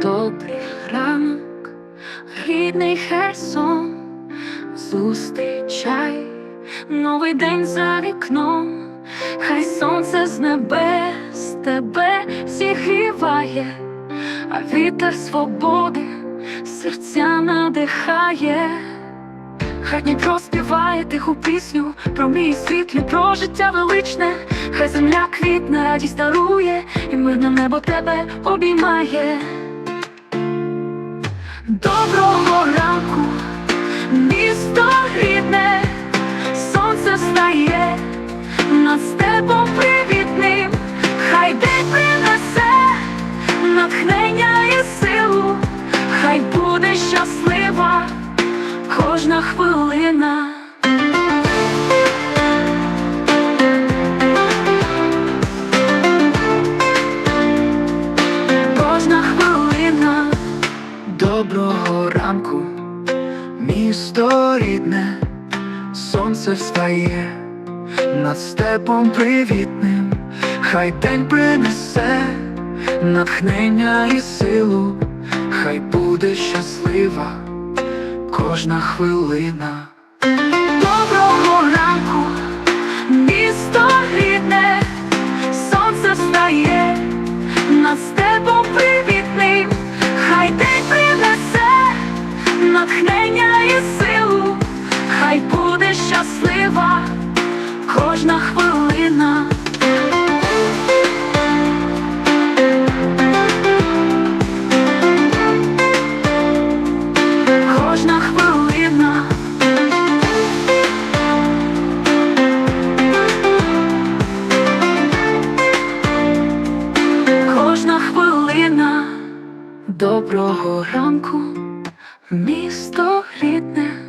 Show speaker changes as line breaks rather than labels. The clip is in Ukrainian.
щедрий ранок, рідний Херсон, зустрічай новий день за вікном, хай сонце з небес тебе зігріває, а вітер свободи серця надихає. Хай Дніпро співає тиху пісню про мій світлі, про життя величне, хай земля квітне, радість дарує, і мирне небо тебе обіймає. Доброго ранку, місто рідне, сонце встає, над степом привітним, хай день принесе натхнення і силу, хай буде щаслива кожна хвилина.
Ранку, місто рідне, сонце встає. Над степом привітним, хай день принесе натхнення і силу, хай буде щаслива кожна хвилина.
Натхнення і силу, хай буде щаслива кожна хвилина. Кожна хвилина. Кожна хвилина доброго ранку, Місто рідне.